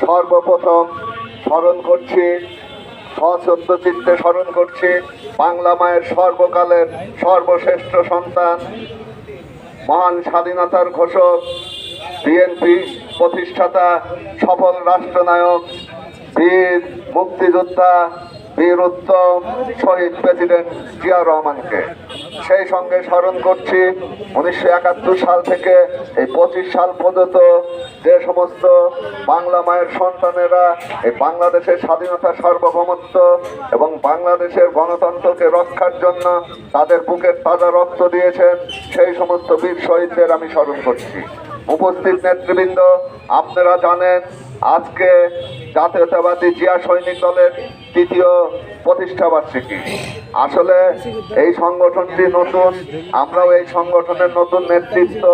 সর্বপ্রথম স্মরণ করছি সশ্রদ্ধ চিত্তে স্মরণ করছি, বাংলা মায়ের সর্বকালের সর্বশ্রেষ্ঠ সন্তান, মহান স্বাধীনতার ঘোষক বিএনপি প্রতিষ্ঠাতা, সফল রাষ্ট্রনায়ক, বীর, মুক্তিযোদ্ধা বীর উত্তম শহীদ প্রেসিডেন্ট জিয়া রহমানকে। সেই সঙ্গে স্মরণ করছি, উনিশশো একাত্তর সাল থেকে এই পঁচিশ সাল পর্যন্ত যে সমস্ত বাংলা মায়ের সন্তানেরা এই বাংলাদেশের স্বাধীনতা, সার্বভৌমত্ব এবং বাংলাদেশের গণতন্ত্রকে রক্ষার জন্য তাদের বুকের তাজা রক্ত দিয়েছেন, সেই সমস্ত বীর শহীদদের আমি স্মরণ করছি। উপস্থিত নেতৃবৃন্দ, আপনারা জানেন, আজকে জাতীয়তাবাদী জিয়া সৈনিক দলের তৃতীয় প্রতিষ্ঠা বার্ষিকী। আসলে এই সংগঠনটি নতুন, আমরাও এই সংগঠনের নতুন নেতৃত্ব,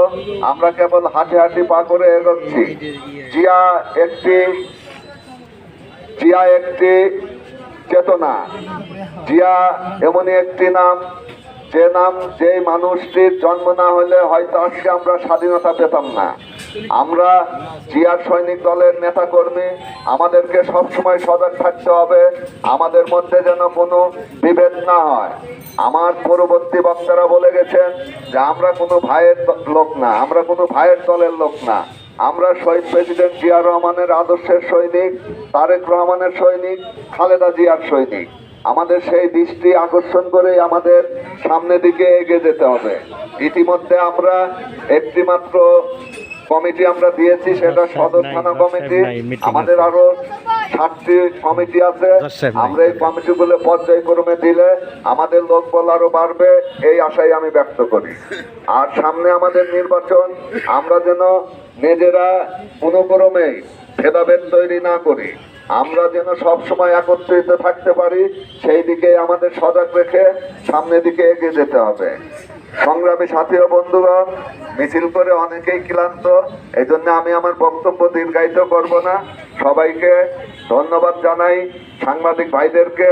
আমরা কেবল হাঁটি হাঁটি পা করে এগোচ্ছি। জিয়া একটি জিয়া একটি চেতনা। জিয়া এমনই একটি নাম, যে নাম যে মানুষটির জন্ম না হলে হয়তো আজকে আমরা স্বাধীনতা পেতাম না। আমরা জিয়ার সৈনিক দলের নেতা কর্মী আমাদেরকে সবসময় সজাগ থাকতে হবে, আমাদের মধ্যে যেন কোনো বিভেদ না হয়। আমার পরবর্তী বক্তারা বলে গেছেন যে, আমরা কোনো ভাইয়ের লোক না, আমরা কোনো ভাইয়ের দলের লোক না। আমরা শহীদ প্রেসিডেন্ট জিয়া রহমানের আদর্শের সৈনিক, তারেক রহমানের সৈনিক, খালেদা জিয়ার সৈনিক। আমাদের সেই দৃষ্টি আকর্ষণ করে আমাদের সামনের দিকে এগিয়ে যেতে হবে। ইতিমধ্যে আমরা একটি মাত্র কমিটি আমরা দিয়েছি সেটা সদর থানা কমিটি আমাদের আরও সাতটি কমিটি আছে। আমরা এই কমিটিগুলো পর্যায়ক্রমে দিলে আমাদের লোক বল আরও বাড়বে এই আশাই আমি ব্যক্ত করি। আর সামনে আমাদের নির্বাচন আমরা যেন নিজেরা কোনো ক্রমেই ভেদাভেদ তৈরি না করি আমরা যেন সব সময় একত্রিত থাকতে পারি সেই দিকে আমাদের সজাগ রেখে সামনের দিকে এগিয়ে যেতে হবে। সংগ্রামী সাথী ও বন্ধুগণ, মিছিল করে অনেকেই ক্লান্ত। এই জন্য আমি আমার বক্তব্য দীর্ঘায়িত করব না। সবাইকে ধন্যবাদ জানাই সাংবাদিক ভাইদেরকে,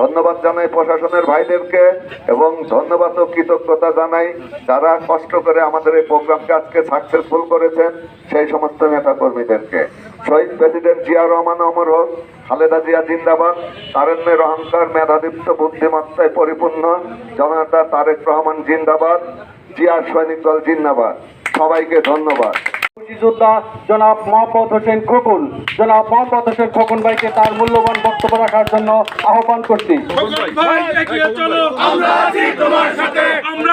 ধন্যবাদ জানাই প্রশাসনের ভাইদেরকে, এবং ধন্যবাদ ও কৃতজ্ঞতা জানাই যারা কষ্ট করে আমাদের এই প্রোগ্রামকে আজকে সাকসেসফুল করেছেন, সেই সমস্ত নেতা কর্মীদেরকে শহীদ প্রেসিডেন্ট জিয়া রহমান অমর হোক খালেদা জিয়া জিন্দাবাদ তারেন্মের অহংকার মেধাদীপ্ত বুদ্ধিমত্তায় পরিপূর্ণ জননেতা তারেক রহমান জিন্দাবাদ জিয়া সৈনিক দল জিন্দাবাদ সবাইকে ধন্যবাদ। মুক্তিযোদ্ধা জনাব মোহাম্মদ হোসেন খোকন। জনাব মোহাম্মদ হোসেন খোকন ভাইকে তার মূল্যবান বক্তব্য রাখার জন্য আহ্বান করছি।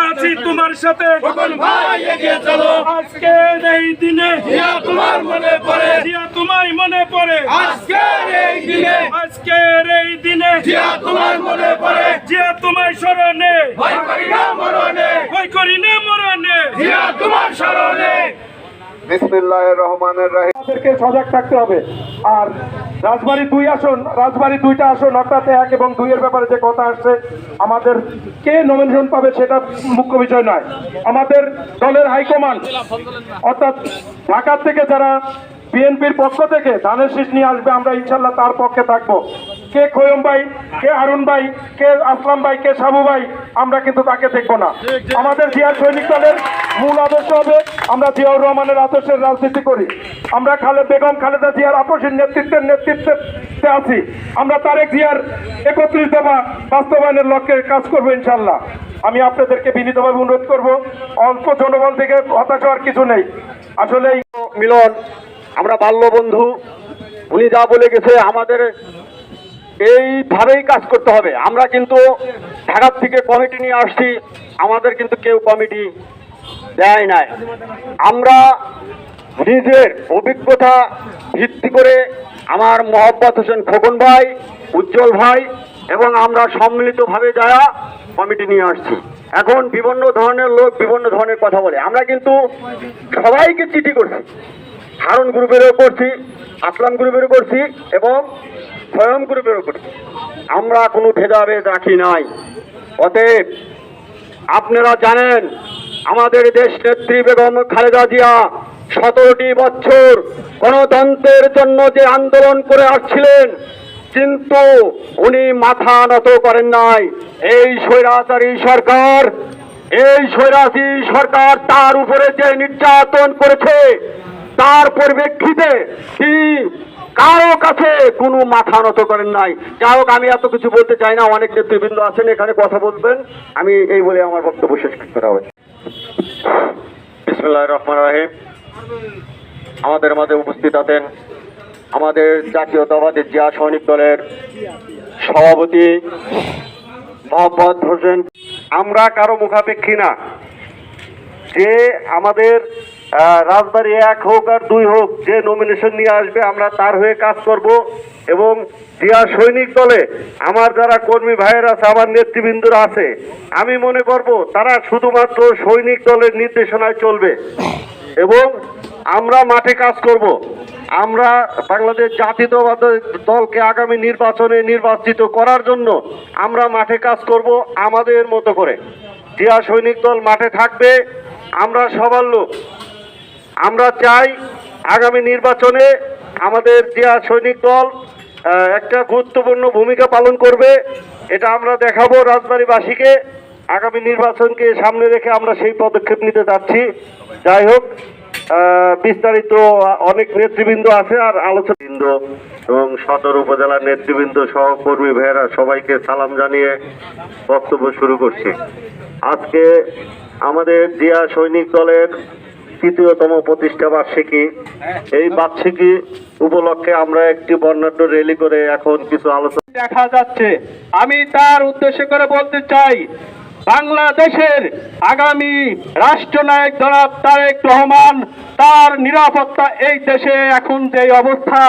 আছি তোমার সাথে। আছি তোমার সাথে ভাই এগিয়ে চলো। আজকের এই দিনে জিয়া তোমার মনে পড়ে। জিয়া মনে পড়ে। আজকের এই দিনে। আজকের এই দিনে তোমার মনে পড়ে। জিয়া তোমায় স্মরণে। ভয় করি না মরণে। ভয় করি না মরণে। জিয়া তোমার স্মরণে। বিসমিল্লাহ রহমানের রাহিম। সজাগ থাকতে হবে। আর রাজবাড়ী দুই আসন, রাজবাড়ী দুইটা আসন, অর্থাৎ এক এবং দুইয়ের ব্যাপারে যে কথা আসছে, আমাদের কে নমিনেশন পাবে সেটা মুখ্য বিষয় নয়। আমাদের দলের হাইকমান্ড, অর্থাৎ ঢাকা থেকে যারা বিএনপির পক্ষ থেকে ধানের শীষ নিয়ে আসবে, আমরা ইনশাল্লাহ তার পক্ষে থাকব। কে খোয়ম ভাই, কে হারুন ভাই, কে আসলাম ভাই, কে সাবু ভাই, আমরা কিন্তু তাকে দেখব না। আমাদের জিয়ার সৈনিক দলের মূল আদর্শ হবে আমরা জিয়াউর রহমানের আদর্শের রাজনীতি করি। আমরা খালে বেগম খালেদা জিয়ার আপসের নেতৃত্বের নেতৃত্বে আছি। আমরা তারেক জিয়ার একত্রিশ দফা বাস্তবায়নের লক্ষ্যে কাজ করব ইনশাল্লাহ। আমি আপনাদেরকে বিনীতভাবে অনুরোধ করব, অল্প জনবল থেকে হতাশ হওয়ার কিছু নেই। আসলে মিলন, আমরা বাল্য বন্ধু উনি যা বলে গেছে আমাদের এইভাবেই কাজ করতে হবে। আমরা কিন্তু ঢাকার থেকে কমিটি নিয়ে আসছি, আমাদের কিন্তু কেউ কমিটি দেয় নাই। আমরা নিজের অভিজ্ঞতা ভিত্তি করে আমার মোহাম্মদ হোসেন খোকন ভাই, উজ্জ্বল ভাই এবং আমরা সম্মিলিতভাবে যারা কমিটি নিয়ে আসছি। এখন বিভিন্ন ধরনের লোক বিভিন্ন ধরনের কথা বলে। আমরা কিন্তু সবাইকে চিঠি করছি। হারুন গ্রুপেরও করছি, আসলাম গ্রুপেরও করছি এবং স্বয়ং গ্রুপেরও করছি। আমরা কোনো ভেদাভেদ রাখি নাই। অতএব আপনারা জানেন আমাদের দেশ নেত্রী বেগম খালেদা জিয়া সতেরোটি বছর গণতন্ত্রের জন্য যে আন্দোলন করে আসছিলেন, কিন্তু উনি মাথা নত করেন নাই। এই স্বৈরাচারী সরকার, এই স্বৈরাচারী সরকার তার উপরে যে নির্যাতন করেছে, তার পরিপ্রেক্ষিতে তিনি কারও কাছে কোনো মাথা নত করেন নাই। যাই হোক, আমি এত কিছু বলতে চাই না। অনেক নেতৃবৃন্দ আছেন এখানে, কথা বলবেন। আমি এই বলে আমার বক্তব্য শেষ করা হবে আমাদের মাঝে উপস্থিত আছেন আমাদের জাতীয়তাবাদী জিয়া সৈনিক দলের সভাপতি মোহাম্মদ হোসেন। আমরা কারও মুখাপেক্ষী না। যে আমাদের রাজবাড়ী এক হোক আর দুই হোক, যে নমিনেশন নিয়ে আসবে, আমরা তার হয়ে কাজ করব। এবং জিয়া সৈনিক দলে আমার যারা কর্মী ভাইয়ের আছে, আমার নেতৃবৃন্দরা আছে, আমি মনে করব তারা শুধুমাত্র সৈনিক দলের নির্দেশনায় চলবে। এবং আমরা মাঠে কাজ করব। আমরা বাংলাদেশ জাতীয়তাবাদী দলকে আগামী নির্বাচনে নির্বাচিত করার জন্য আমরা মাঠে কাজ করব আমাদের মতো করে। জিয়া সৈনিক দল মাঠে থাকবে, আমরা সবার লোক। আমরা চাই আগামী নির্বাচনে আমাদের জিয়া সৈনিক দল একটা গুরুত্বপূর্ণ ভূমিকা পালন করবে। এটা আমরা দেখাবো রাজবাড়িবাসীকে। আগামী নির্বাচনকে সামনে রেখে আমরা সেই পদক্ষেপ নিতে যাচ্ছি। যাই হোক বিস্তারিত অনেক নেতৃবৃন্দ আছে আর আলোচনাবৃন্দ এবং সদর উপজেলার নেতৃবৃন্দ সহকর্মী ভাইয়েরা সবাইকে সালাম জানিয়ে বক্তব্য শুরু করছি। আজকে আমাদের জিয়া সৈনিক দলের তৃতীয়তম প্রতিষ্ঠা বার্ষিকী। এই বার্ষিকী উপলক্ষে আমরা একটি বর্ণাঢ্য র্যালি করে এখন কিছু আলোচনা দেখা যাচ্ছে। আমি তার উদ্দেশ্য করে বলতে চাই বাংলাদেশের আগামী রাষ্ট্রনায়ক জনাব তারেক রহমান তার নিরাপত্তা এই দেশে এখন যে অবস্থা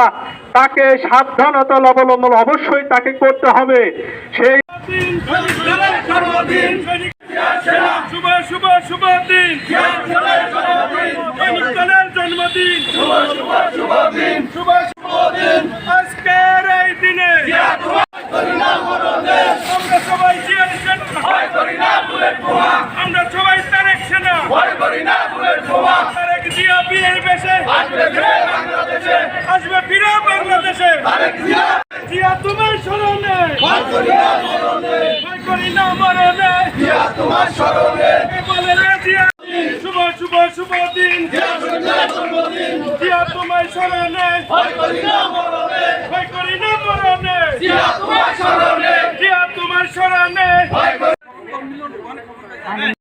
তাকে সাবধানতা অবলম্বন অবশ্যই তাকে করতে হবে। সেই শুভ শুভ শুভ দিন। শুভ শুভ শুভ দিন। শুভ শুভ দিন আজকের এই দিনে আমরা সবাই জিয়ার সেনা আমরা সবাই তারেক সেনা। তারেক জিয়া বীরের বেশে আসবে ফিরে বাংলাদেশে। জিয়া তোমার স্মরণে। ভয় করি না মরণে। বলে